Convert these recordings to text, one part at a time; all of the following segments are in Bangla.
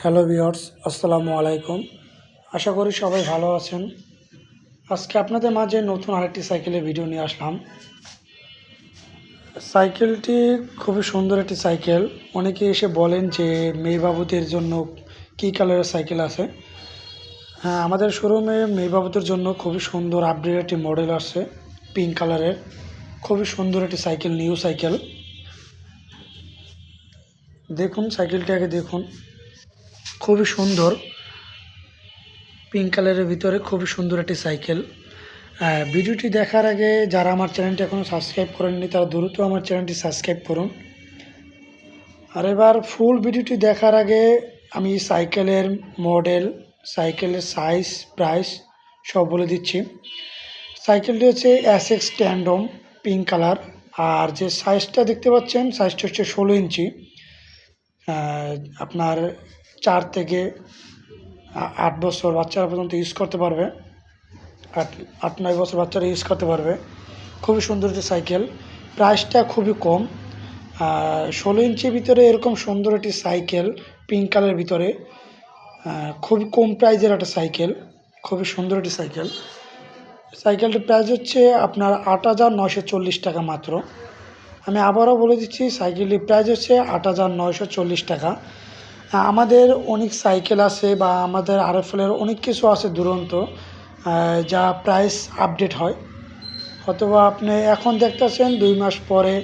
হ্যালো ভিওর্স আসসালামু আলাইকুম। আশা করি সবাই ভালো আছেন। আজকে আপনাদের মাঝে নতুন আরেকটি সাইকেলের ভিডিও নিয়ে আসলাম। সাইকেলটি খুবই সুন্দর একটি সাইকেল। অনেকে এসে বলেন যে, মেয়েবাবুদের জন্য কী কালারের সাইকেল আছে? হ্যাঁ আমাদের শোরুমে মেয়েবাবুদের জন্য খুবই সুন্দর আপডেট একটি মডেল আসছে পিঙ্ক কালারের খুবই সুন্দর একটি সাইকেল নিউ সাইকেল। দেখুন, সাইকেলটি আগে দেখুন। খুবই সুন্দর। পিঙ্ক কালারের ভিতরে খুবই সুন্দর একটি সাইকেল ভিডিওটি দেখার আগে যারা আমার চ্যানেলটি এখনও সাবস্ক্রাইব করেননি, তারা দ্রুত আমার চ্যানেলটি সাবস্ক্রাইব করুন। আর এবার ফুল ভিডিওটি দেখার আগে আমি সাইকেলের মডেল সাইকেলের সাইজ প্রাইস সব বলে দিচ্ছি। সাইকেলটি হচ্ছে এক্স ট্যান্ডম পিঙ্ক কালার আর যে সাইজটা দেখতে পাচ্ছেন সাইজটা হচ্ছে ষোলো ইঞ্চি। আপনার চার থেকে আট বছর বাচ্চারা পর্যন্ত ইউজ করতে পারবে। আট আট, নয় বছর বাচ্চারা ইউজ করতে পারবে। খুবই সুন্দর একটি সাইকেল প্রাইসটা খুবই কম। ষোলো ইঞ্চির ভিতরে এরকম সুন্দর একটি সাইকেল পিঙ্ক কালারের ভিতরে। খুবই কম প্রাইজের একটা সাইকেল খুবই সুন্দর একটি সাইকেল সাইকেলটির প্রাইস হচ্ছে আপনার আট হাজার নয়শো চল্লিশ টাকা মাত্র। আমি আবারও বলে দিচ্ছি সাইকেলটির প্রাইস হচ্ছে আট হাজার নয়শো চল্লিশ টাকা। আমাদের অনেক সাইকেল আছে বা আমাদের আরএফএলের অনেক কিছু আছে দুরন্ত যা প্রাইস আপডেট হয়। অথবা আপনি এখন দেখতেছেন দুই মাস পরে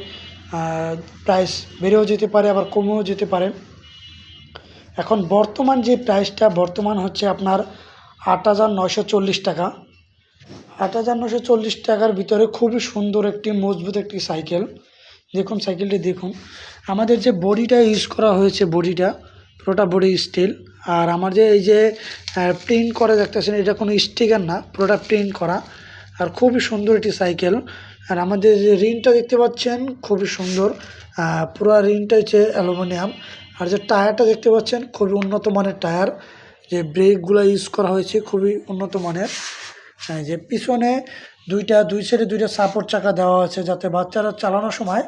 প্রাইস বেড়েও যেতে পারে, আবার কমেও যেতে পারে। এখন বর্তমান যে প্রাইসটা বর্তমান হচ্ছে আপনার আট হাজার নয়শো চল্লিশ টাকা। আট হাজার নশো চল্লিশ টাকার ভিতরে খুবই সুন্দর একটি, মজবুত একটি সাইকেল দেখুন সাইকেলটি দেখুন। আমাদের যে বডিটা ইউজ করা হয়েছে বডিটা পুরোটা বডি স্টিল আর আমার যে এই যে প্রিন্ট করে দেখতেছেন, এটা কোনো স্টিকার না, পুরোটা প্রিন্ট করা। আর খুবই সুন্দর একটি সাইকেল আর আমাদের যে রিংটা দেখতে পাচ্ছেন, খুবই সুন্দর। পুরো রিংটা হচ্ছে অ্যালুমিনিয়াম। আর যে টায়ারটা দেখতে পাচ্ছেন, খুবই উন্নত মানের টায়ার। যে ব্রেকগুলো ইউজ করা হয়েছে, খুবই উন্নত মানের। যে পিছনে দুইটা, দুই সাইডে দুইটা সাপোর্ট চাকা দেওয়া আছে, যাতে বাচ্চারা চালানোর সময়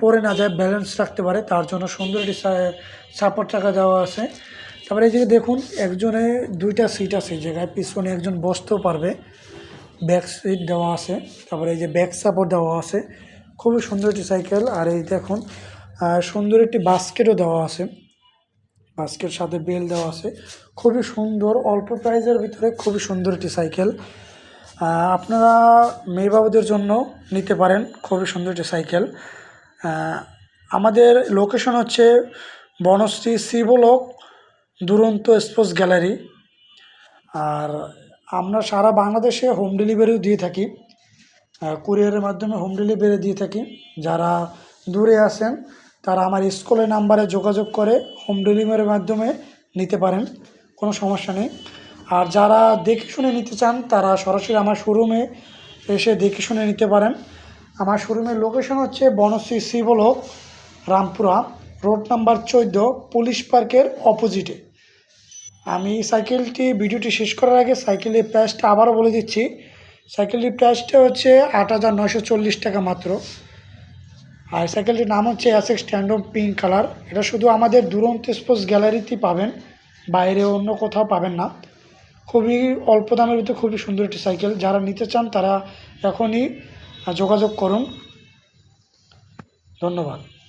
পড়ে না যায় ব্যালেন্স রাখতে পারে, তার জন্য সুন্দর একটি সাপোর্ট চাকা দেওয়া আছে। তারপরে এই যে দেখুন, একজনে দুইটা সিট আছে এই জায়গায়, পিছনে একজন বসতেও পারবে। ব্যাক সিট দেওয়া আছে, তারপরে এই যে ব্যাক সাপোর্ট দেওয়া আছে। খুবই সুন্দর একটি সাইকেল আর এই দেখুন সুন্দর একটি বাস্কেটও দেওয়া আছে। বাস্কের সাথে বেল দেওয়া আছে। খুবই সুন্দর, অল্প প্রাইজের ভিতরে খুবই সুন্দর একটি সাইকেল আপনারা মেয়ে বাবুদের জন্য নিতে পারেন, খুবই সুন্দর একটি সাইকেল আমাদের লোকেশন হচ্ছে বনশ্রী শিবলোক দুরন্ত স্পোর্টস গ্যালারি। আর আমরা সারা বাংলাদেশে হোম ডেলিভারিও দিয়ে থাকি। কুরিয়ারের মাধ্যমে হোম ডেলিভারি দিয়ে থাকি। যারা দূরে আছেন, তারা আমার স্কুলের নাম্বারে যোগাযোগ করে হোম ডেলিভারির মাধ্যমে নিতে পারেন, কোনো সমস্যা নেই। আর যারা দেখে শুনে নিতে চান, তারা সরাসরি আমার শোরুমে এসে দেখে শুনে নিতে পারেন। আমার শোরুমের লোকেশন হচ্ছে বনশ্রী শিবলোক রামপুরা রোড নাম্বার চোদ্দ, পুলিশ পার্কের অপোজিটে আমি সাইকেলটি, ভিডিওটি শেষ করার আগে সাইকেলের প্রাইসটা আবারও বলে দিচ্ছি। সাইকেলটির প্রাইসটা হচ্ছে আট হাজার নয়শো চল্লিশ টাকা মাত্র। আর সাইকেলটির নাম হচ্ছে অ্যাসেক্স স্ট্যান্ডম পিঙ্ক কালার এটা শুধু আমাদের দুরন্ত স্পোর্টস গ্যালারিতেই পাবেন, বাইরে অন্য কোথাও পাবেন না। খুবই অল্প দামের ভিতরে খুবই সুন্দর একটি সাইকেল। যারা নিতে চান তারা এখনই যোগাযোগ করুন। ধন্যবাদ।